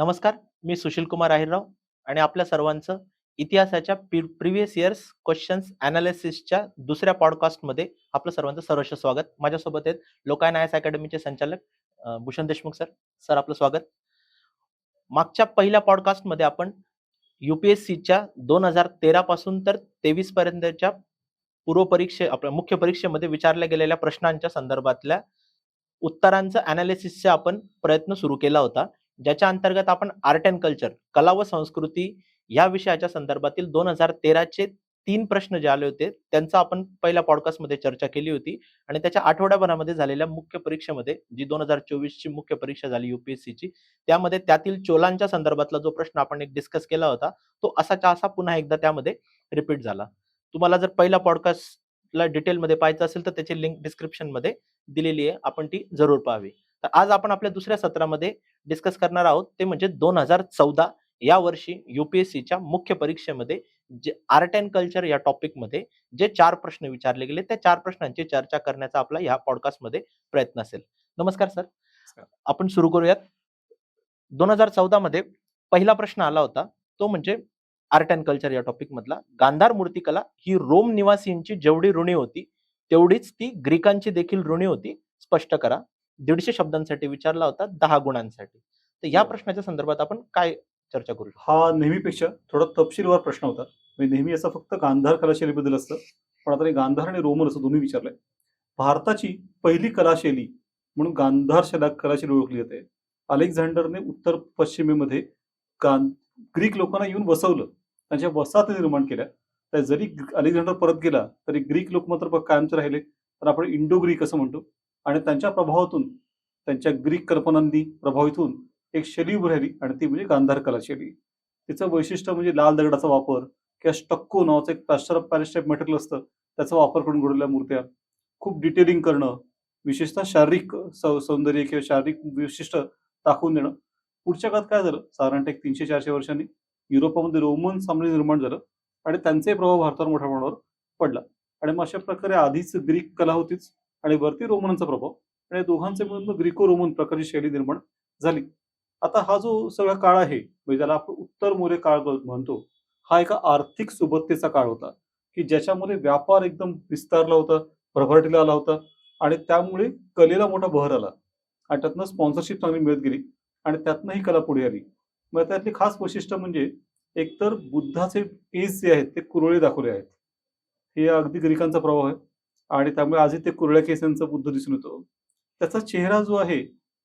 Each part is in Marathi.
नमस्कार मी सुशील कुमार आहिरराव आणि आपल्या सर्वांचं इतिहासाच्या प्रिव्हियस इयर्स क्वेश्चन्स अनालिसिसच्या दुसऱ्या पॉडकास्टमध्ये आपलं सर्वांचं सर्वस्व स्वागत. माझ्यासोबत आहेत लोकायन आय एस अकॅडमीचे संचालक भूषण देशमुख सर. सर आपलं स्वागत. मागच्या पहिल्या पॉडकास्टमध्ये आपण युपीएससीच्या दोन हजार तेरापासून तर तेवीस पर्यंतच्या पूर्व परीक्षे आपल्या मुख्य परीक्षेमध्ये विचारल्या गेलेल्या प्रश्नांच्या संदर्भातल्या उत्तरांचं अनालिसिसचा आपण प्रयत्न सुरू केला होता. ज्याच्या अंतर्गत आपण आर्ट अँड कल्चर कला व संस्कृती या विषयाच्या संदर्भातील दोन हजार तेराचे तीन प्रश्न जे आले होते त्यांचा आपण पहिल्या पॉडकास्टमध्ये चर्चा केली होती. आणि त्याच्या आठवड्याभरामध्ये झालेल्या मुख्य परीक्षेमध्ये जी दोन हजार चोवीसची मुख्य परीक्षा झाली युपीएससीची त्यामध्ये त्यातील चोलांच्या संदर्भातला जो प्रश्न आपण एक डिस्कस केला होता तो असाच्या असा पुन्हा एकदा त्यामध्ये रिपीट झाला. तुम्हाला जर पहिला पॉडकास्टला डिटेलमध्ये पाहायचं असेल तर त्याची लिंक डिस्क्रिप्शनमध्ये दिलेली आहे. आपण ती जरूर पाहावी. तर आज आपण आपल्या दुसऱ्या सत्रामध्ये डिस्कस करणार आहोत ते म्हणजे दोन हजार चौदा या वर्षी युपीएससीच्या मुख्य परीक्षेमध्ये जे आर्ट अँड कल्चर या टॉपिकमध्ये जे चार प्रश्न विचारले गेले त्या चार प्रश्नांची चर्चा करण्याचा आपला ह्या पॉडकास्टमध्ये प्रयत्न असेल. नमस्कार सर. आपण सुरू करूयात. दोन हजार चौदा मध्ये पहिला प्रश्न आला होता तो म्हणजे आर्ट अँड कल्चर या टॉपिक मधला. गांधार मूर्तिकला ही रोम निवासींची जेवढी ऋणी होती तेवढीच ती ग्रीकांची देखील ऋणी होती. स्पष्ट करा. दीडशे शब्दांसाठी विचारला होता दहा गुणांसाठी. तर या. प्रश्नाच्या संदर्भात आपण काय चर्चा करू हा नेहमीपेक्षा थोडा तपशीलवार प्रश्न होता. म्हणजे नेहमी असा फक्त गांधार कलाशैलीबद्दल असतं पण आता गांधार आणि रोमन असं दोन्ही विचारलंय. भारताची पहिली कलाशैली म्हणून गांधार शैला कलाशैली ओळखली जाते. अलेक्झांडरने उत्तर पश्चिमेमध्ये गां ग्रीक लोकांना येऊन वसवलं. त्यांच्या वसाहती निर्माण केल्या. तर जरी अलेक्झांडर परत गेला तरी ग्रीक लोक मात्र कायमचे राहिले. तर आपण इंडो ग्रीक असं म्हणतो. आणि त्यांच्या प्रभावातून त्यांच्या ग्रीक कल्पनांनी प्रभावितून एक शैली उभारली राहिली आणि ती म्हणजे गांधार कला शैली. तिचं वैशिष्ट्य म्हणजे लाल दगडाचा वापर किंवा स्टक्को नावाचं एक plaster of Paris type material असतं त्याचा वापर करून घडवलेल्या मूर्त्या. खूप डिटेलिंग करणं विशेषतः शारीरिक सौ सौंदर्य किंवा शारीरिक विशिष्ट दाखवून देणं. पुढच्या काळात काय झालं? साधारणतः एक तीनशे चारशे वर्षांनी युरोपामध्ये रोमन साम्राज्य निर्माण झालं आणि त्यांचाही प्रभाव भारतावर मोठ्या प्रमाणावर पडला. आणि मग अशा प्रकारे आधीच ग्रीक कला होतीच. आणि वरती रोमनांचा प्रभाव आणि या दोघांचे मिळून मग ग्रीको रोमन प्रकारची शैली निर्माण झाली. आता हा जो सगळा काळ आहे म्हणजे ज्याला आपण उत्तर मोरे काळ म्हणतो हा एका आर्थिक सुबत्तेचा काळ होता की ज्याच्यामध्ये व्यापार एकदम विस्तारला होता भरभराटीला आला होता आणि त्यामुळे कलेला मोठा बहर आला. आणि त्यातनं स्पॉन्सरशिप चांगली मिळत गेली आणि त्यातनं ही कला पुढे आली. मग त्यातली खास वैशिष्ट्य म्हणजे एकतर बुद्धाचे केस जे आहेत ते कुरळे दाखवले आहेत. हे अगदी ग्रीकांचा प्रभाव आहे. आणि त्यामुळे आजही ते कुरळ्या केसांचा बुद्ध दिसून येतो. त्याचा चेहरा जो आहे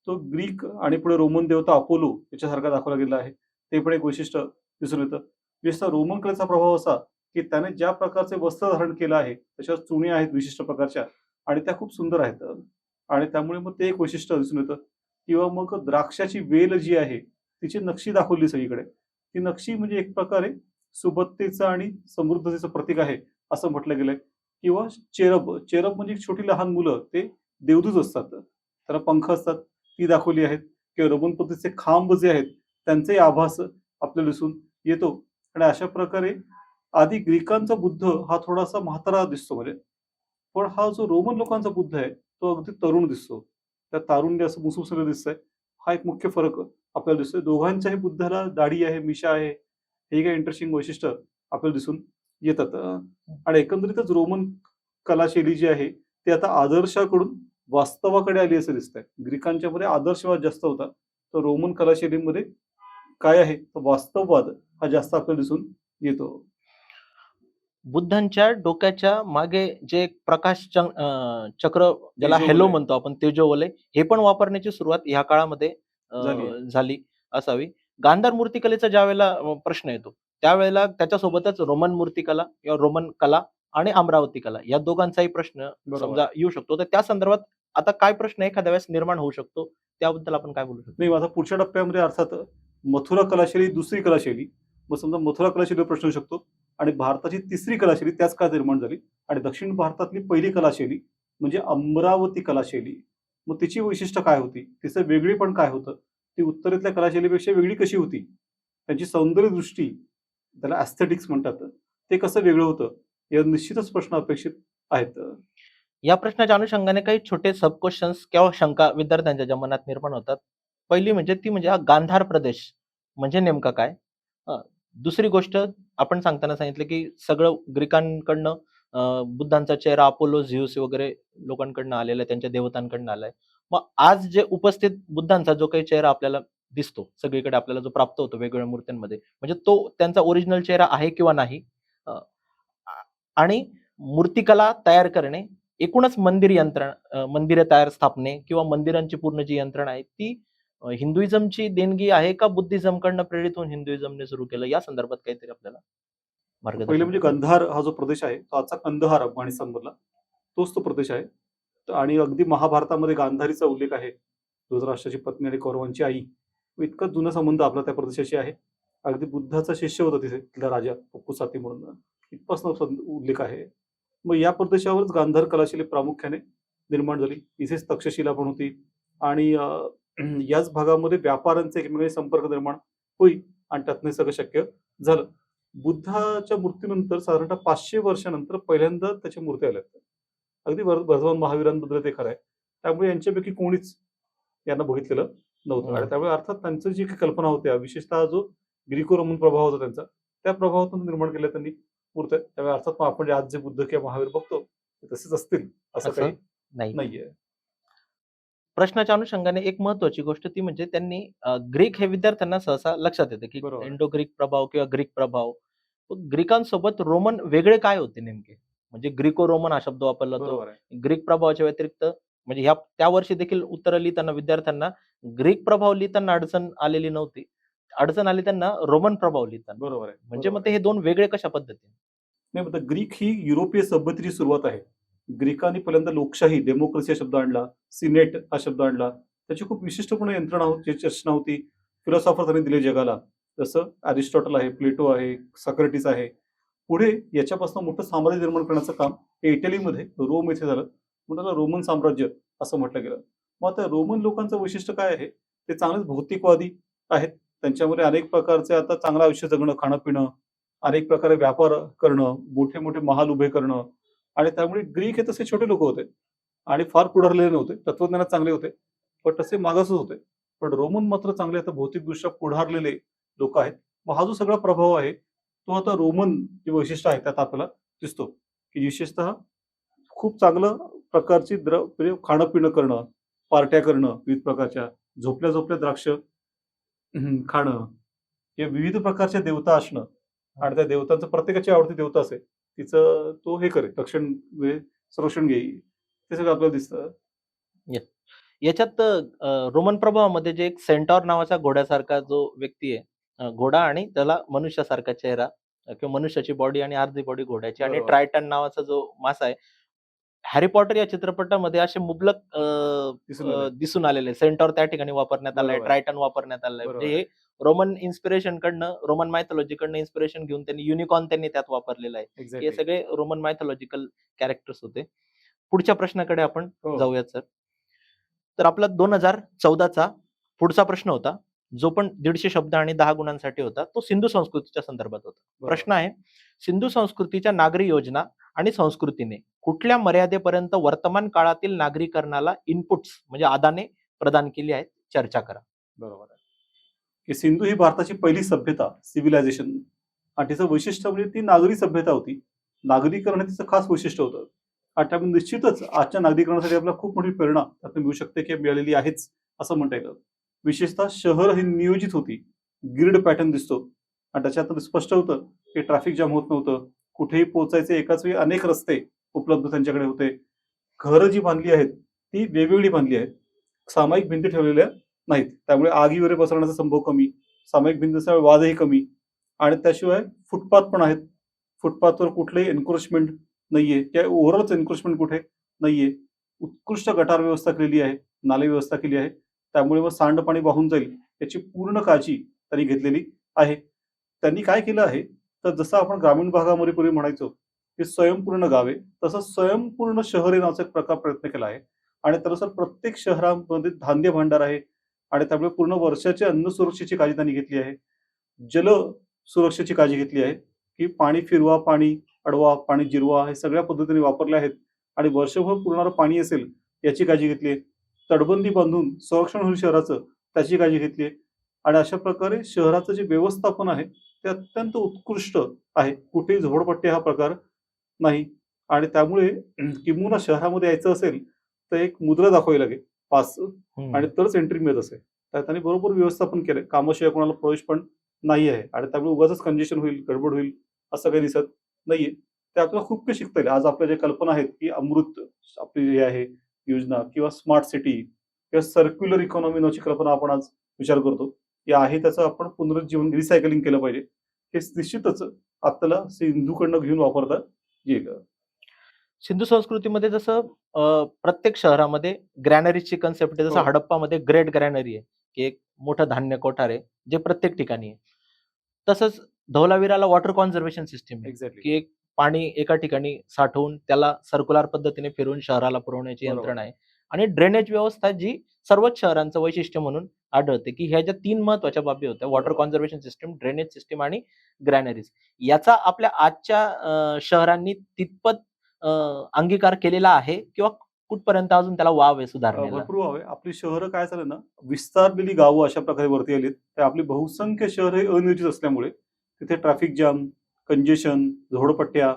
तो ग्रीक आणि पुढे रोमन देवता अपोलो याच्यासारखा दाखवला गेला आहे. ते पण एक वैशिष्ट्य दिसून येतं. विशेषतः रोमन कलेचा प्रभाव असा की त्याने ज्या प्रकारचे वस्त्र धारण केलं आहे तशा चुण्या आहेत विशिष्ट प्रकारच्या आणि त्या खूप सुंदर आहेत. आणि त्यामुळे मग ते एक वैशिष्ट्य दिसून येतं. किंवा मग द्राक्षाची वेल जी आहे तिची नक्षी दाखवली सगळीकडे. ती नक्षी म्हणजे एक प्रकारे सुबत्तेचं आणि समृद्धतेचं प्रतीक आहे असं म्हटलं गेलंय. किंवा चेरब चेरब म्हणजे छोटी लहान मुलं ते देवदूत असतात. त्याला पंख असतात ती दाखवली आहेत. किंवा रोमन पद्धतीचे खांब जे आहेत त्यांचे आभास आपल्याला दिसून येतो. आणि अशा प्रकारे आधी ग्रीकांचा बुद्ध हा थोडासा म्हातारा दिसतो म्हणजे. पण हा जो रोमन लोकांचा बुद्ध आहे तो अगदी तरुण दिसतो. त्या तारुण्य असं मुसुसुलं दिसतंय. हा एक मुख्य फरक आपल्याला दिसतोय. दोघांच्याही बुद्धाला दाढी आहे मिशा आहे. हे काही इंटरेस्टिंग वैशिष्ट्य आपल्याला दिसून येतात. आणि एकंदरीतच रोमन कलाशैली जी आहे ती आता आदर्शाकडून वास्तवाकडे आली असं दिसतंय. ग्रीकांच्या मध्ये आदर्शवाद जास्त होता. तर रोमन कलाशैलीमध्ये काय आहे? वास्तववाद हा जास्त आपल्याला दिसून येतो. बुद्धांच्या डोक्याच्या मागे जे एक प्रकाश चक्र ज्याला. हेलो म्हणतो आपण तेजोवलय हे पण वापरण्याची सुरुवात ह्या काळामध्ये झाली आहे. असावी. गांधार मूर्तिकलेचा ज्या वेळेला प्रश्न येतो त्यावेळेला त्याच्यासोबतच रोमन मूर्तिकला किंवा रोमन कला आणि अमरावती कला या दोघांचाही प्रश्न समजा येऊ शकतो. तर त्या संदर्भात आता काय प्रश्न एखाद्या वेळेस निर्माण होऊ शकतो? त्याबद्दल आपण काय बोलू शकतो? नाही माझा पुढच्या टप्प्यामध्ये अर्थात मथुरा कलाशैली दुसरी कलाशैली. मग समजा मथुरा कलाशैलीवर प्रश्न येऊ शकतो आणि भारताची तिसरी कलाशैली त्याच काळात निर्माण झाली आणि दक्षिण भारतातली पहिली कलाशैली म्हणजे अमरावती कलाशैली. मग तिची वैशिष्ट्य काय होती? तिचं वेगळीपण काय होतं? ती उत्तरेतल्या कलाशैलीपेक्षा वेगळी कशी होती? त्यांची सौंदर्य दृष्टी त्याला ॲस्थेटिक्स म्हणतात. ते कसं वेगळं होतं? या निश्चितच प्रश्न अपेक्षित आहेत. या प्रश्नाच्या अनुषंगाने काही छोटे सब क्वेश्चन्स किंवा शंका विद्यार्थ्यांच्या ज्या मनात निर्माण होतात. पहिली म्हणजे ती म्हणजे हा गांधार प्रदेश म्हणजे नेमका काय? दुसरी गोष्ट आपण सांगताना सांगितलं की सगळं ग्रीकांकडनं बुद्धांचा चेहरा अपोलो झ्यूस वगैरे लोकांकडनं आलेला आहे त्यांच्या देवतांकडनं आलाय. मग आज जे उपस्थित बुद्धांचा जो काही चेहरा आपल्याला दिसतो. सगळीकडे आपल्याला जो प्राप्त होतो वेगवेगळ्या मूर्त्यांमध्ये. म्हणजे तो त्यांचा ओरिजिनल चेहरा आहे किंवा नाही आणि मूर्तिकला तयार करणे एकूणच मंदिर यंत्रणा मंदिरे तयार स्थापने किंवा मंदिरांची पूर्ण जी यंत्रणा आहे ती हिंदुइझमची देणगी आहे का बुद्धिझमकडनं प्रेरित होऊन हिंदुइझमने सुरू केलं? या संदर्भात काहीतरी आपल्याला पहिले म्हणजे गंधार हा जो प्रदेश आहे तो आजचा कंदहार अफगाणिस्तानमधला तोच तो प्रदेश आहे. आणि अगदी महाभारतामध्ये गांधारीचा उल्लेख आहे. धृतराष्ट्राची पत्नी आणि कौरवांची आई. इतका जुना संबंध आपला त्या प्रदेशाशी आहे. अगदी बुद्धाचा शिष्य होता तिथे तिथला राजा पप्पूसाती म्हणून. इथपासून उल्लेख आहे. मग या प्रदेशावरच गांधार कलाशिले प्रामुख्याने निर्माण झाली. इथेच तक्षशिला पण होती. आणि याच भागामध्ये व्यापाऱ्यांचे एकमेकांचे संपर्क निर्माण होईल आणि त्यातनं सगळं शक्य झालं. बुद्धाच्या मूर्तीनंतर साधारणतः पाचशे वर्षानंतर पहिल्यांदा त्याच्या मूर्ती आल्या अगदी वर- वर्धमान महावीरांबद्दल ते खरं आहे. त्यामुळे यांच्यापैकी कोणीच यांना बघितलेलं नव्हतं. आणि हम्म. त्यामुळे अर्थात त्यांचं जी काही कल्पना होत्या विशेषतः जो ग्रीको रोमन प्रभाव होता त्यांचा त्या प्रभावातून निर्माण केल्या त्यांनी मूर्त्या त्यामुळे अर्थात मग आपण जे आज जे बुद्ध किंवा महावीर बघतो ते तसेच असतील असं काही नाही. नाहीये. प्रश्नाच्या अनुषंगाने एक महत्वाची गोष्ट ती म्हणजे त्यांनी ग्रीक हे विद्यार्थ्यांना सहसा लक्षात येते की. इंडो ग्रीक प्रभाव किंवा ग्रीक प्रभाव. ग्रीकांसोबत रोमन वेगळे काय होते नेमके? म्हणजे ग्रीको रोमन हा शब्द वापरला तो. ग्रीक प्रभावाच्या व्यतिरिक्त म्हणजे ह्या त्या वर्षी देखील उत्तर लिहिताना विद्यार्थ्यांना ग्रीक प्रभाव लिहिताना अडचण आलेली नव्हती. अडचण आली त्यांना रोमन प्रभाव लिहिताना. बरोबर आहे म्हणजे मग ते हे दोन वेगळे कशा पद्धतीने? नाही आता ग्रीक ही युरोपीय सभ्यतेची सुरुवात आहे. ग्रीकांनी पहिल्यांदा लोकशाही डेमोक्रेसी हा शब्द आणला सिनेट हा शब्द आणला. त्याची खूप विशिष्टपणे यंत्रणा होती रचना होती. फिलॉसॉफर त्यांनी दिले जगाला. जसं अरिस्टॉटल आहे प्लेटो आहे सॉक्रेटिस आहे. पुढे याच्यापासून मोठं साम्राज्य निर्माण करण्याचं काम हे इटलीमध्ये रोम येथे झालं. म्हणून रोमन साम्राज्य असं म्हटलं गेलं. मग आता रोमन लोकांचं वैशिष्ट्य काय आहे? ते चांगलेच भौतिकवादी आहेत. त्यांच्यामध्ये अनेक प्रकारचे आता चांगलं आयुष्य जगणं खाणं पिणं अनेक प्रकारे व्यापार करणं मोठे मोठे महाल उभे करणं आणि त्यामुळे ग्रीक हे तसे छोटे लोक होते आणि फार पुढारलेले नव्हते. तत्वज्ञानात चांगले होते. पण तसे मागासच होते. पण रोमन मात्र चांगले आता भौतिकदृष्ट्या पुढारलेले लोक आहेत. मग हा जो सगळा प्रभाव आहे तो आता रोमन जे वैशिष्ट्य आहे त्यात आपल्याला दिसतो. की विशेषतः खूप चांगलं प्रकारची द्र म्हणजे खाणं पिणं करणं पार्ट्या करणं विविध प्रकारच्या झोपल्या झोपल्या द्राक्ष खाणं हे विविध प्रकारच्या देवता असणं आणि त्या देवतांचं प्रत्येकाची आवडती देवता असेल तिचं तो हे करे रक्षण म्हणजे संरक्षण घेईल ते सगळं आपल्याला दिसतं याच्यात रोमन प्रभावामध्ये जे एक सेंटॉर नावाचा घोड्यासारखा जो व्यक्ती आहे घोडा आणि त्याला मनुष्यासारखा चेहरा किंवा मनुष्याची बॉडी आणि अर्धी बॉडी घोड्याची आणि. ट्रायटन नावाचा जो मासा आहे हॅरी पॉटर या चित्रपटामध्ये असे मुबलक दिसून आलेले सेंटॉर त्या ठिकाणी वापरण्यात आलाय. ट्रायटन वापरण्यात आलाय. म्हणजे हे रोमन इन्स्पिरेशन कडनं रोमन मायथॉलॉजीकडनं इन्स्पिरेशन घेऊन त्यांनी युनिकॉर्न त्यांनी त्यात वापरलेलं आहे. हे. सगळे रोमन मायथॉलॉजिकल कॅरेक्टर्स होते. पुढच्या प्रश्नाकडे आपण हो. जाऊयात सर. तर आपला दोन हजार चौदाचा पुढचा प्रश्न होता. जो पण दीडशे शब्द आणि दहा गुणांसाठी होता तो सिंधू संस्कृतीच्या संदर्भात होता. प्रश्न आहे सिंधू संस्कृतीच्या नागरी योजना आणि संस्कृतीने कुठल्या मर्यादेपर्यंत वर्तमान काळातील नागरीकरणाला इनपुट्स म्हणजे आदाने प्रदान केली आहेत चर्चा करा. बरोबर आहे. की सिंधू ही भारताची पहिली सभ्यता सिव्हिलायझेशन आणि तिचं वैशिष्ट्य म्हणजे ती नागरी सभ्यता होती. नागरीकरण हे तिचं खास वैशिष्ट्य होतं. आणि त्यामुळे निश्चितच आजच्या नागरीकरणासाठी आपल्याला खूप मोठी प्रेरणा त्यातून मिळू शकते किंवा मिळालेली आहेच असं म्हणता येईल विशेषतः शहर ही नियोजित होती. ग्रीड पॅटर्न दिसतो. आणि त्याच्यात स्पष्ट होतं की ट्रॅफिक जाम होत नव्हतं. कुठेही पोहोचायचे एकाच वेळी अनेक रस्ते उपलब्ध त्यांच्याकडे होते. घरं जी बांधली आहेत ती वेगवेगळी बांधली आहेत. सामायिक भिंती ठेवलेल्या नाहीत. त्यामुळे आगी वगैरे पसरण्याचा संभव कमी सामायिक भिंतीचा वादही कमी आणि त्याशिवाय फुटपाथ पण आहेत. फुटपाथवर कुठलेही एन्क्रोचमेंट नाहीये. किंवा ओव्हरऑलच एन्क्रोचमेंट कुठे नाहीये. उत्कृष्ट गटार व्यवस्था केलेली आहे नाले व्यवस्था केली आहे. त्यामुळे मग सांडपाणी वाहून जाईल याची पूर्ण काळजी त्यांनी घेतलेली आहे. त्यांनी काय केलं आहे? तर जसं आपण ग्रामीण भागामध्ये पूर्वी म्हणायचो की स्वयंपूर्ण गावे तसं स्वयंपूर्ण शहरे नावाचा एक प्रकार प्रयत्न केला आहे. आणि त्यानुसार प्रत्येक शहरामध्ये धान्य भांडार आहे आणि त्यामुळे पूर्ण वर्षाची अन्न सुरक्षेची काळजी त्यांनी घेतली आहे. जल सुरक्षेची काळजी घेतली आहे की पाणी फिरवा पाणी अडवा पाणी जिरवा हे सगळ्या पद्धतीने वापरले आहेत. आणि वर्षभर पुरणारं पाणी असेल याची काळजी घेतली आहे. तटबंदी बांधून संरक्षण होईल शहराचं त्याची काळजी घेतली आहे. आणि अशा प्रकारे शहराचं जे व्यवस्थापन आहे ते अत्यंत उत्कृष्ट आहे. कुठेही झोपडपट्टी हा प्रकार नाही. आणि त्यामुळे किंबहुना शहरामध्ये यायचं असेल तर एक मुद्रा दाखवावी लागेल. पास. आणि तरच एंट्री मिळत असेल. तर त्यांनी बरोबर व्यवस्थापन केलंय. कामाशिवाय कोणाला प्रवेश पण नाही आहे. आणि त्यामुळे उगाच कंजेशन होईल गडबड होईल असं काही दिसत नाहीये. ते आपल्याला खूप काही शिकता येईल. आज आपल्या ज्या कल्पना आहेत की अमृत आपली हे आहे योजना किंवा स्मार्ट सिटी किंवा सर्क्युलर इकॉनॉमी नावाची कल्पना आपण आज विचार करतो. की आहे त्याचं आपण पुनरुज्जीवन रिसायकलिंग केलं पाहिजे. हे निश्चितच आपल्याला सिंधूकडनं घेऊन वापरता येईल. सिंधू संस्कृतीमध्ये जसं प्रत्येक शहरामध्ये ग्रॅनरीजची कन्सेप्ट आहे जसं हो. हडप्पामध्ये ग्रेट ग्रॅनरी आहे की एक मोठं धान्य कोठार आहे जे प्रत्येक ठिकाणी आहे. तसंच धौलावीराला वॉटर कॉन्झर्वेशन सिस्टीम आहे एक्झॅक्टली की एक पाणी एका ठिकाणी साठवून त्याला सर्क्युलर पद्धतीने फिरवून शहराला पुरवण्याची. यंत्रणा आहे. आणि ड्रेनेज व्यवस्था जी सर्वच शहरांचं वैशिष्ट्य म्हणून आढळते की ह्या ज्या तीन महत्त्वाच्या बाबी होत्या water. Conservation system drainage system आणि ग्रॅनरीज याचा आपल्या आजच्या शहरांनी तितपत अंगीकार केलेला आहे किंवा कुठपर्यंत अजून त्याला वाव आहे सुधारण्याला भरपूर व्हावे आपली शहरं काय झालं ना विस्तारलेली गावं अशा प्रकारे वरती आलीत. ते आपली बहुसंख्य शहर हे अनियोजित असल्यामुळे तिथे ट्रॅफिक जाम कंजेशन झोडपट्ट्या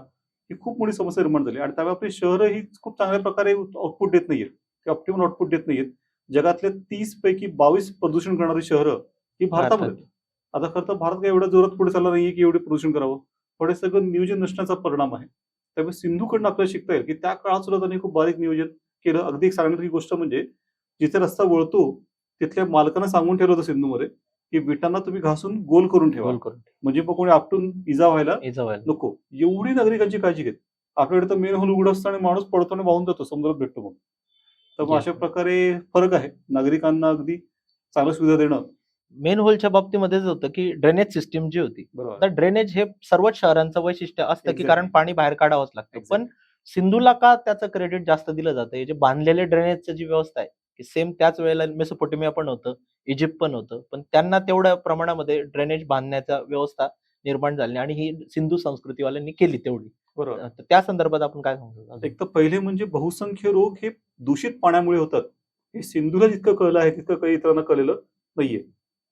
ही खूप मोठी समस्या निर्माण झाली. आणि आपली शहरं ही खूप चांगल्या प्रकारे आउटपुट देत नाहीयेत. ते ऑप्टिमल आउटपुट देत नाहीयेत. जगातले तीस पैकी बावीस प्रदूषण करणारी शहरं ही भारतामध्ये. आता खरं तर भारत काही एवढ्या जोरात पुढे चालला नाहीये की एवढे प्रदूषण करावं. पण हे सगळं नियोजन नसण्याचा परिणाम आहे. त्यामुळे सिंधूकडनं आपल्याला शिकता येईल की त्या काळात सुद्धा त्यांनी खूप बारीक नियोजन केलं. अगदी एक सांगण्याची गोष्ट म्हणजे जिथे रस्ता वळतो तिथल्या मालकांना सांगून ठेवलं होतं सिंधूमध्ये. की विटांना तुम्ही घासून गोल करून ठेवा. गोल करून म्हणजे मग कोणी आपटून इजा व्हायला इजा व्हायला. नको. एवढी नागरिकांची काळजी घेत. आपल्याकडे तर मेन होल उघड असतं आणि माणूस पडतो आणि वाहून जातो समुद्रात भेटतो मग तर मग. अशा प्रकारे फरक आहे. नागरिकांना अगदी चांगल्या सुविधा देणं. मेन होलच्या बाबतीमध्येच होतं की ड्रेनेज सिस्टीम जी होती. बरोबर. तर ड्रेनेज हे सर्वच शहरांचं वैशिष्ट्य असतं की. कारण पाणी बाहेर काढावंच लागतं. पण सिंधूला का त्याचं क्रेडिट जास्त दिलं जातं? हे जे बांधलेले ड्रेनेजची जी व्यवस्था आहे की सेम त्याच वेळेला मेसोपोटेमिया पण होतं इजिप्त पण होतं. पण त्यांना तेवढ्या प्रमाणामध्ये ड्रेनेज बांधण्याचा व्यवस्था निर्माण झाली आणि ही सिंधू संस्कृतीवाल्यांनी केली तेवढी. बरोबर. तर त्या संदर्भात आपण काय सांगतो? एक तर पहिले म्हणजे बहुसंख्य रोग हे दूषित पाण्यामुळे होतात. हे सिंधूला जितकं कळलं आहे तितकं काही इतरांना कळलेलं नाहीये.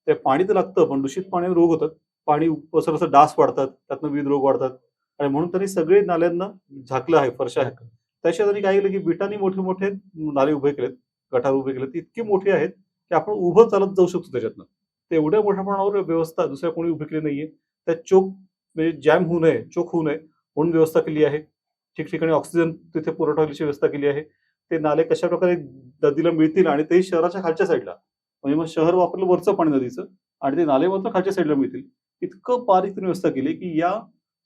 ते पाणी तर लागतं पण दूषित पाण्याने रोग होतात. पाणी असं डास वाढतात त्यातनं विविध रोग वाढतात. आणि म्हणून त्यांनी सगळे नाल्यांना झाकलं आहे फरशा त्याशिवाय त्यांनी काय केलं की बिटांनी मोठे मोठे नाले उभे केलेत. गटार उभे केलेत ते इतके मोठे आहेत की आपण उभं चालत जाऊ शकतो त्याच्यातनं. ते एवढ्या मोठ्या प्रमाणावर व्यवस्था दुसऱ्या कोणी उभी केली नाहीये. त्या चोक म्हणजे जॅम होऊ नये चोक होऊ नये म्हणून व्यवस्था केली आहे. ठिकठिकाणी ऑक्सिजन तिथे पुरवठा व्यवस्था केली आहे. ते नाले कशा प्रकारे नदीला मिळतील आणि ते शहराच्या खालच्या साईडला म्हणजे मग शहर वापरलं वरचं पाणी नदीचं आणि ते नाले मात्र खालच्या साईडला मिळतील. इतकं बारीक त्यांनी व्यवस्था केली की या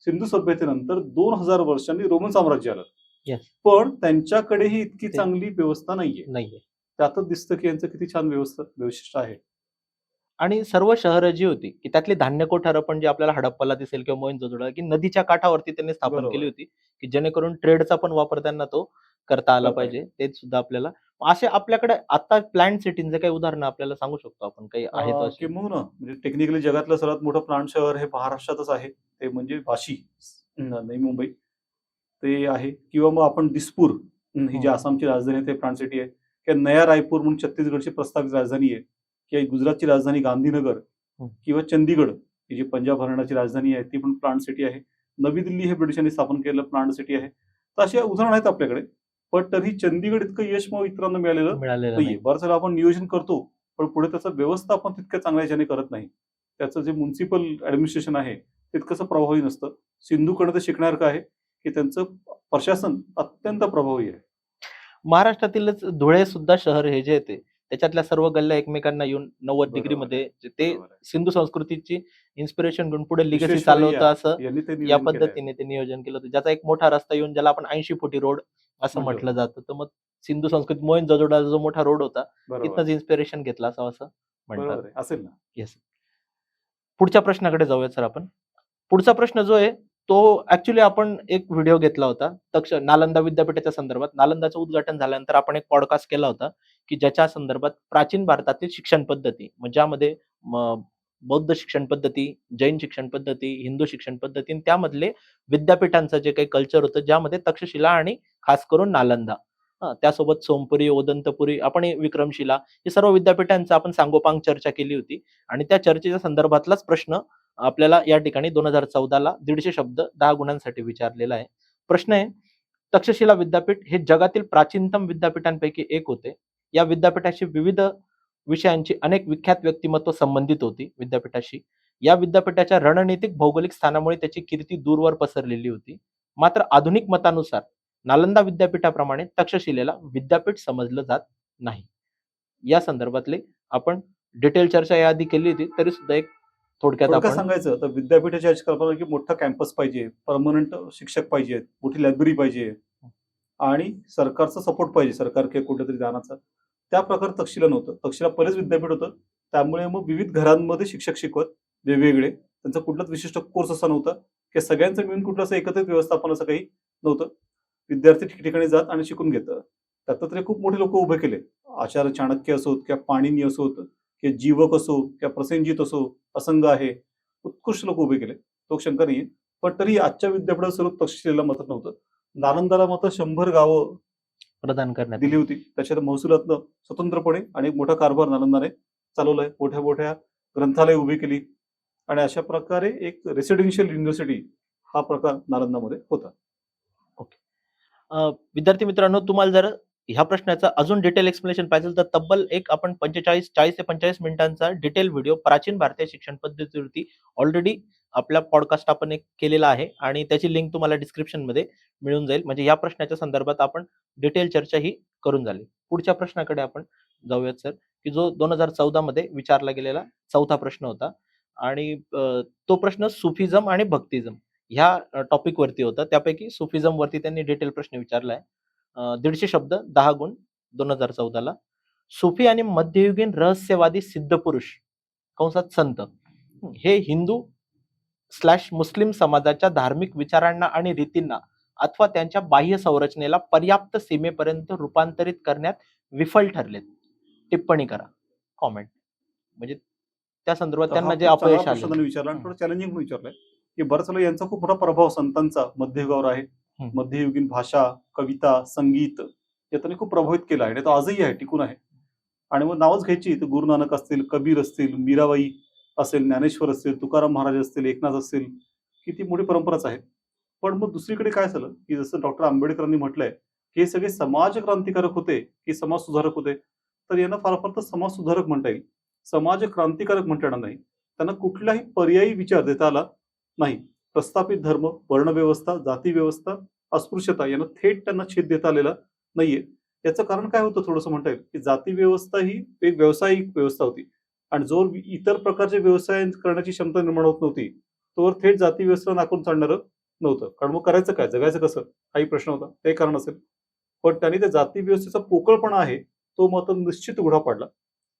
सिंधू सभ्यतेनंतर दोन हजार वर्षांनी रोमन साम्राज्य आलं. Yes. पण त्यांच्याकडेही इतकी चांगली व्यवस्था नाहीये. नाहीये. त्यातच दिसतं की यांचं किती छान व्यवस्था वैशिष्ट्य आहे आणि सर्व शहरं जी होती की त्यातली धान्य कोठारं पण जी आपल्याला हडप्पाला दिसेल किंवा मोहिंजोदडो की नदीच्या काठावरती त्यांनी स्थापन. केली होती की जेणेकरून ट्रेडचा पण वापर त्यांना तो करता आला पाहिजे ते सुद्धा आपल्याला असे आपल्याकडे आता प्लॅन सिटींचे काही उदाहरणं आपल्याला सांगू शकतो आपण काही आहेत? किंबहुना म्हणजे टेक्निकली जगातलं सर्वात मोठं प्लांट शहर हे महाराष्ट्रातच आहे ते म्हणजे वाशी न- नवी मुंबई ते आहे किंवा मग आपण दिसपूर हं, जी हं. आसामची राजधानी ते प्लांट सिटी आहे किंवा नया रायपूर म्हणून छत्तीसगडची प्रस्तावित राजधानी आहे किंवा गुजरातची राजधानी गांधीनगर हं. किंवा चंदीगड ही जी पंजाब हरियाणाची राजधानी आहे ती पण प्लांट सिटी आहे. नवी दिल्ली हे ब्रिटिशांनी स्थापन केलेलं प्लांट सिटी आहे. तर अशी उदाहरणं आहेत आपल्याकडे पण तरी चंदीगड इतकं यश मग इतरांना मिळालेलं नाहीये. नाही. बरं झालं आपण नियोजन करतो पण पुढे त्याचं व्यवस्थापन तितक्या चांगल्या याच्याने करत नाही. त्याचं जे म्युन्सिपल ऍडमिनिस्ट्रेशन आहे तितकंसं प्रभावी नसतं. सिंधूकडे ते शिकण्यासारखं आहे की त्यांचं प्रशासन अत्यंत प्रभावी आहे. महाराष्ट्रातीलच धुळे सुद्धा शहर हे जे येते त्याच्यातल्या सर्व गल्ल्या एकमेकांना येऊन नव्वद डिग्री. मध्ये ते. सिंधू संस्कृतीची इन्स्पिरेशन घेऊन पुढे लिगसी विश्वेश्वरय्या चालवतं असं या. पद्धतीने ते नियोजन केलं होतं. ज्याचा एक मोठा रस्ता येऊन ज्याला आपण ऐंशी फुटी रोड असं म्हटलं म्हटलं जातं. तर मग सिंधू संस्कृती मोहीन जजोडा जो मोठा रोड होता तिथनंच इन्स्पिरेशन घेतला असावं असं म्हणतात. असेल ना? येस पुढच्या प्रश्नाकडे जाऊयात सर आपण. पुढचा प्रश्न जो आहे तो ऍक्च्युली आपण एक व्हिडिओ घेतला होता. तक्ष नालंदा विद्यापीठाच्या संदर्भात. नालंदाचं उद्घाटन झाल्यानंतर आपण एक पॉडकास्ट केला होता की ज्याच्या संदर्भात प्राचीन भारतातील शिक्षण पद्धती म्हणजे ज्यामध्ये बौद्ध शिक्षण पद्धती जैन शिक्षण पद्धती हिंदू शिक्षण पद्धती त्यामधले विद्यापीठांचं जे काही कल्चर होतं ज्यामध्ये तक्षशिला आणि खास करून नालंदा त्यासोबत सोमपुरी, ओदंतपुरी, आपण विक्रमशिला हे सर्व विद्यापीठांचं आपण सांगोपांग चर्चा केली होती. आणि त्या चर्चेच्या संदर्भातलाच प्रश्न आपल्याला या ठिकाणी दोन हजार चौदाला दीडशे शब्द दहा गुणांसाठी विचारलेला आहे. प्रश्न आहे, तक्षशिला विद्यापीठ हे जगातील प्राचीनतम विद्यापीठांपैकी एक होते. या विद्यापीठाशी विविध विषयांची अनेक विख्यात व्यक्तिमत्व संबंधित होती विद्यापीठाशी. या विद्यापीठाच्या रणनीतिक भौगोलिक स्थानामुळे त्याची कीर्ती दूरवर पसरलेली होती. मात्र आधुनिक मतानुसार नालंदा विद्यापीठाप्रमाणे तक्षशिलेला विद्यापीठ समजलं जात नाही. या संदर्भातले आपण डिटेल चर्चा याआधी केली होती, तरी सुद्धा एक थोडक्यात आपण सांगायचं तर विद्यापीठाची अशी कल्पना की मोठा कॅम्पस पाहिजे, परमनंट शिक्षक पाहिजेत, मोठी लायब्ररी पाहिजे आणि सरकारचा सपोर्ट पाहिजे, सरकार किंवा कुठेतरी दानाचा. त्या प्रकारे तक्षशिला नव्हतं. तक्षशिला पहिलेच विद्यापीठ होतं. त्यामुळे मग विविध घरांमध्ये शिक्षक शिकवत वेगवेगळे. त्यांचा कुठलाच विशिष्ट कोर्स असा नव्हता की सगळ्यांचं मिळून कुठलं असं एकत्रित व्यवस्थापन असं काही नव्हतं. विद्यार्थी ठिकठिकाणी जात आणि शिकून घेतं. दत्तात्रय खूप मोठे लोक उभे केले. आचार्य चाणक्य असोत किंवा पाणिनी असोत किंवा जीवक असो किंवा प्रसेनजित असो, असंग आहे. उत्कृष्ट लोक उभे केले. तो शंका नाहीये. पण तरी आजच्या विद्यापीठाचं स्वरूप तक्षशिलेला मात्र नव्हतं. नालंदाला मात्र 100 गावं प्रदान करण्यात दिली होती. त्याच्यात महसुलातनं स्वतंत्रपणे आणि एक मोठा कारभार नालंदाने चालवलाय. मोठ्या-मोठ्या ग्रंथालय उभी केली आणि अशा प्रकारे एक रेसिडेन्शियल युनिव्हर्सिटी हा प्रकार नालंदामध्ये होता. अ, विद्यार्थी मित्रांनो, तुम्हाला जर ह्या प्रश्नाचं अजून डिटेल एक्सप्लेनेशन पाहिजे तर तब्बल एक आपण 45 40 ते 45 मिनिटांचा डिटेल व्हिडिओ प्राचीन भारतीय शिक्षण पद्धतीवरती ऑलरेडी आपल्या पॉडकास्ट आपण एक केलेला आहे आणि त्याची लिंक तुम्हाला डिस्क्रिप्शनमध्ये मिळून जाईल. म्हणजे या प्रश्नाच्या संदर्भात आपण डिटेल चर्चा ही करून झाली. पुढच्या प्रश्नाकडे आपण जाऊयात सर, की जो 2014 मध्ये विचारला गेलेला चौथा प्रश्न होता आणि तो प्रश्न सुफिझम आणि भक्तिझम ह्या टॉपिक वरती होता. त्यापैकी सुफिझम वरती त्यांनी डिटेल प्रश्न विचारलाय. आहे 150 शब्द 10 गुण 2014 ला. सुफी आणि मध्ययुगीन रहस्यवादी सिद्धपुरुष कंसात संत हे हिंदू स्लॅश मुस्लिम समाजाच्या धार्मिक विचारांना आणि रीतींना अथवा त्यांच्या बाह्य संरचनेला पर्याप्त सीमेपर्यंत रूपांतरित करण्यात विफल ठरलेत. टिप्पणी करा. कॉमेंट. म्हणजे त्या संदर्भात त्यांना जे अपयश आलं. विचारला चॅलेंजिंग विचारलंय, की वेळेला यांचा खूप मोठा प्रभाव संतांचा मध्ययुगावर आहे. मध्ययुगीन भाषा, कविता, संगीत याच्याने खूप प्रभावित केलं आहे आणि तो आजही आहे, टिकून आहे. आणि मग नावच घ्यायची तर गुरु नानक असतील, कबीर असतील, मीराबाई असेल, ज्ञानेश्वर असतील, तुकाराम महाराज असतील, एकनाथ असतील, किती मोठी परंपराच आहे. पण मग दुसरीकडे काय झालं, की जसं डॉक्टर आंबेडकरांनी म्हटलंय, की हे सगळे समाज क्रांतिकारक होते, की समाज सुधारक होते. तर यांना फार फार तर समाज सुधारक म्हणता येईल. समाज क्रांतिकारक म्हणता येणार नाही. त्यांना कुठलाही पर्यायी विचार देता आला नाही. प्रस्थापित धर्म, वर्णव्यवस्था, जाती व्यवस्था, अस्पृश्यता यांना थेट त्यांना छेद देता आलेला नाहीये. याचं कारण काय होतं थोडंसं म्हणता येईल, की जाती व्यवस्था ही एक व्यावसायिक व्यवस्था होती आणि जोर इतर प्रकारचे व्यवसाय करण्याची क्षमता निर्माण होत नव्हती, तोवर थेट जाती व्यवस्था नाकारून चालणारं नव्हतं. कारण मग करायचं काय? जगायचं कसं? हाही प्रश्न होता. ते कारण असेल. पण त्यांनी त्या जाती व्यवस्थेचा पोकळपणा आहे, तो मात्र निश्चित उघडा पाडला.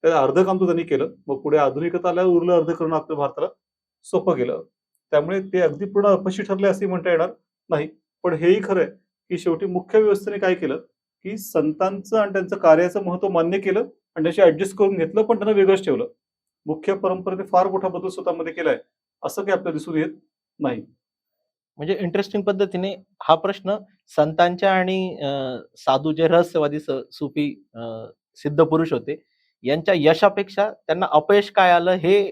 त्याचं अर्ध काम तर त्यांनी केलं. मग पुढे आधुनिकता आल्यावर उरलं अर्ध करणं आपल्या भारताला सोपं गेलं. त्यामुळे ते अगदी पूर्ण अपयशी ठरले असे म्हणता येणार नाही. पण हेही खरं आहे, की शेवटी मुख्य व्यवस्थेने काय केलं, की संतांचं आणि त्यांचं कार्याचं महत्त्व मान्य केलं आणि त्याशी ऍडजस्ट करून घेतलं, पण त्यांना वेगळंच ठेवलं. मुख्य परंपरेने फार मोठा बदल स्वतःमध्ये केलाय, असं काही आपल्याला दिसून येत नाही. म्हणजे इंटरेस्टिंग पद्धतीने हा प्रश्न संतांच्या आणि साधू जे रहस्यवादी सुफी सिद्ध पुरुष होते, यांच्या यशापेक्षा त्यांना अपयश काय आलं हे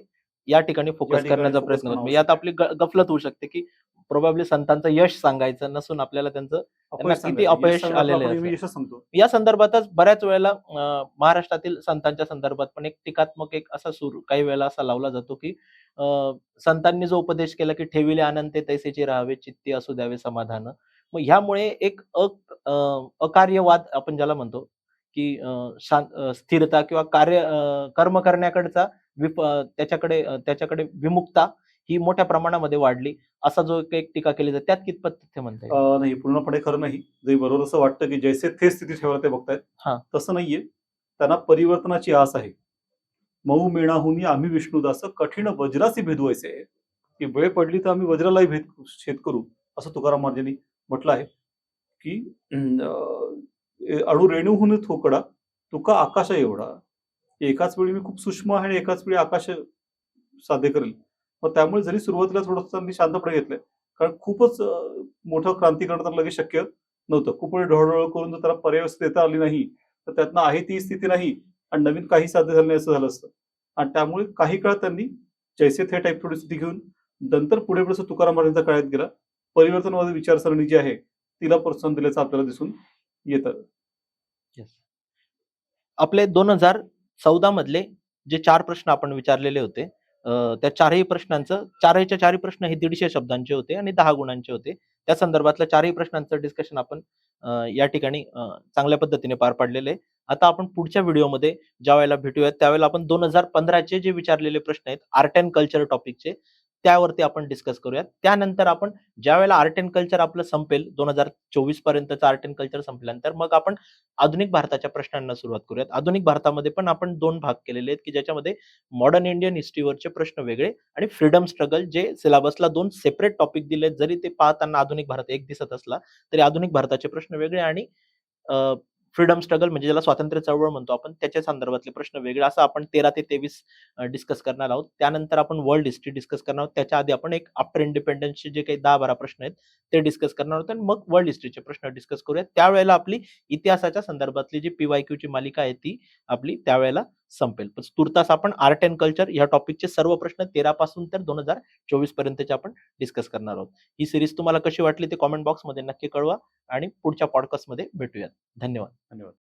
या ठिकाणी फोकस करण्याचा प्रयत्न करतो. म्हणजे यात आपली गफलत होऊ शकते, की प्रोबॅबली संतांचं यश सांगायचं नसून आपल्याला त्यांचं किती अपयश आलेलं आहे. या संदर्भातच बऱ्याच वेळेला महाराष्ट्रातील संतांच्या संदर्भात पण एक टीकात्मक एक असा सूर काही वेळेला असा लावला जातो, की संतांनी जो उपदेश केला, की ठेविले अनंते तैसेचे राहावे, चित्ती असू द्यावे समाधान. मग ह्यामुळे एक अकार्यवाद आपण ज्याला म्हणतो, की स्थिरता किंवा कार्य कर्म करण्याकडचा विप त्याच्याकडे त्याच्याकडे विमुखता ही मोठ्या प्रमाणामध्ये वाढली. असा जो एक टीका केली जाते, त्यात कितपत तथ्य म्हणता नाही पूर्णपणे खरं नाही. जे बरोबर असं वाटतं, की जैसे थे स्थिती ठेवायला ते बघतायत. हां. तसं नाहीये. त्यांना परिवर्तनाची आस आहे. मऊ मेणाहुनी आम्ही विष्णुदास कठीण वज्रासी भेदवायचे. की वेळ पडली तर आम्ही वज्रालाही भेद छेद करू, असं तुकाराम महाराजांनी म्हटलं आहे, की अणु रेणूहून थोकडा तुका आकाशा एवढा. एकाच वेळी मी खूप सूक्ष्म आहे आणि एकाच वेळी आकाश साध्य करेल. मग त्यामुळे जरी सुरुवातीला थोडंसं त्यांनी शांतपणे घेतलंय. कारण खूपच मोठं क्रांती करणं तर लगेच शक्य नव्हतं कुपडी ढळढळ करून जर त्याला पर्याय देता आली नाही तर त्यातनं आहे ती स्थिती नाही आणि नवीन काही साध्य झालं नाही असं झालं असतं आणि त्यामुळे काही काळ त्यांनी जैसे थे टाईप थोडी स्थिती घेऊन नंतर पुढे पुढे तुकाराम महाराजांचा काळात गेला परिवर्तनवादी विचारसरणी जी आहे तिला प्रोत्साहन दिल्याचं आपल्याला दिसून येतं. आपले दोन हजार चौदा मधले जे चार प्रश्न आपण विचारलेले होते त्या चारही प्रश्नांचं चारहीच्या चारही प्रश्न हे दीडशे शब्दांचे होते आणि दहा गुणांचे होते. त्या संदर्भातल्या चारही प्रश्नांचं डिस्कशन आपण या ठिकाणी चांगल्या पद्धतीने पार पाडलेले. आता आपण पुढच्या व्हिडिओमध्ये ज्या वेळेला भेटूयात त्यावेळेला आपण दोन हजार पंधराचे जे विचारलेले प्रश्न आहेत आर्ट अँड कल्चर टॉपिकचे त्यावरती आपण डिस्कस करूयात. त्यानंतर आपण ज्या वेळेला आर्ट अँड कल्चर आपलं संपेल दोन हजार चोवीस पर्यंतचं आर्ट अँड कल्चर संपल्यानंतर मग आपण आधुनिक भारताच्या प्रश्नांना सुरुवात करूयात. आधुनिक भारतामध्ये पण आपण दोन भाग केलेले आहेत की ज्याच्यामध्ये मॉडर्न इंडियन हिस्ट्रीवरचे प्रश्न वेगळे आणि फ्रीडम स्ट्रगल जे सिलेबसला दोन सेपरेट टॉपिक दिले जरी ते पाहताना आधुनिक भारत एक दिसत असला तरी आधुनिक भारताचे प्रश्न वेगळे आणि फ्रीडम स्ट्रगल म्हणजे ज्याला स्वातंत्र्य चळवळ म्हणतो आपण त्याच्या संदर्भातले प्रश्न वेगळे. असं आपण तेरा ते तेवीस डिस्कस करणार आहोत. त्यानंतर आपण वर्ल्ड हिस्ट्री डिस्कस करणार आहोत. त्याच्या आधी आपण एक आफ्टर इंडिपेंडन्सचे जे काही दहा बारा प्रश्न आहेत ते डिस्कस करणार आहोत आणि मग वर्ल्ड हिस्ट्रीचे प्रश्न डिस्कस करूयात. त्यावेळेला आपली इतिहासाच्या संदर्भातली जी पीवाय ची मालिका आहे ती आपली त्यावेळेला संपेल. पण तुर्तास आपण आर्ट अँड कल्चर या टॉपिकचे सर्व प्रश्न तेरा पासून तर दोन हजार चोवीस पर्यंतचे आपण डिस्कस करणार आहोत. ही सिरीज तुम्हाला कशी वाटली ते कॉमेंट बॉक्समध्ये नक्की कळवा आणि पुढच्या पॉडकास्टमध्ये भेटूयात. धन्यवाद. धन्यवाद.